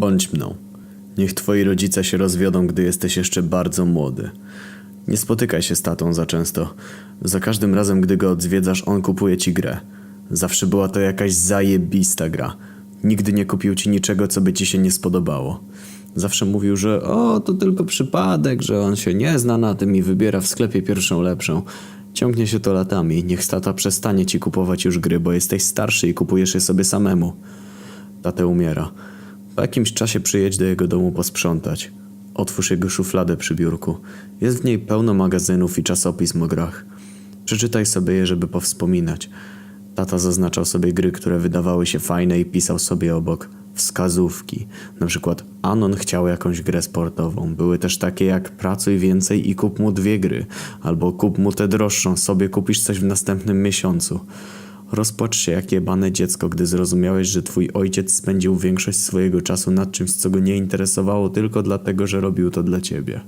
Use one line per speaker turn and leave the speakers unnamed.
Bądź mną. Niech twoi rodzice się rozwiodą, gdy jesteś jeszcze bardzo młody. Nie spotykaj się z tatą za często. Za każdym razem, gdy go odwiedzasz, on kupuje ci grę. Zawsze była to jakaś zajebista gra. Nigdy nie kupił ci niczego, co by ci się nie spodobało. Zawsze mówił, że o, to tylko przypadek, że on się nie zna na tym i wybiera w sklepie pierwszą lepszą. Ciągnie się to latami. Niech tata przestanie ci kupować już gry, bo jesteś starszy i kupujesz je sobie samemu. Tatę umiera. Po jakimś czasie przyjedź do jego domu posprzątać. Otwórz jego szufladę przy biurku. Jest w niej pełno magazynów i czasopism o grach. Przeczytaj sobie je, żeby powspominać. Tata zaznaczał sobie gry, które wydawały się fajne i pisał sobie obok wskazówki. Na przykład Anon chciał jakąś grę sportową. Były też takie jak pracuj więcej i kup mu dwie gry. Albo kup mu tę droższą, sobie kupisz coś w następnym miesiącu. Rozpłacz się jak jebane dziecko, gdy zrozumiałeś, że twój ojciec spędził większość swojego czasu nad czymś, co go nie interesowało tylko dlatego, że robił to dla ciebie.